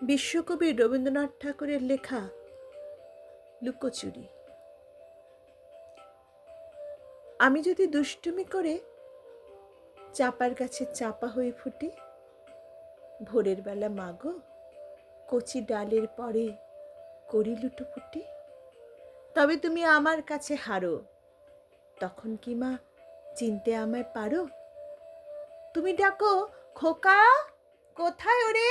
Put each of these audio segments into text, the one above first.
বিশ্বকবি রবীন্দ্রনাথ ঠাকুরের লেখা লুকোচুরি। আমি যদি দুষ্টুমি করে চাপার কাছে চাপা হয়ে ফুটি, ভোরের বেলা মাগো কচি ডালের পরে করি লুটোপুটি, তবে তুমি আমার কাছে হারো, তখন কি মা চিনতে আমায় পারো? তুমি ডাকো, খোকা, কোথায় ওরে?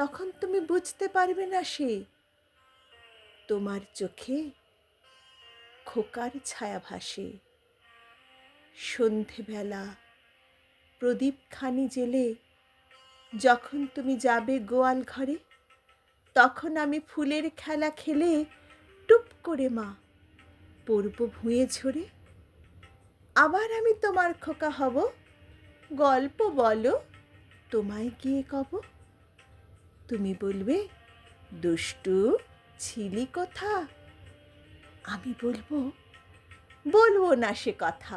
তখন তুমি বুঝতে পারবে না সে। তোমার চোখে খোকার ছায়া ভাসে। সন্ধেবেলা প্রদীপখানি জেলে যখন তুমি যাবে গোয়াল ঘরে, তখন আমি ফুলের খেলা খেলে টুপ করে মা পড়ব ভুঁয়ে ঝরে। আবার আমি তোমার খোকা হব। গল্প বলো, তোমায় গিয়ে কব। তুমি বলবে দুষ্টু ছিলি কথা? আমি বলব বলব না সে কথা।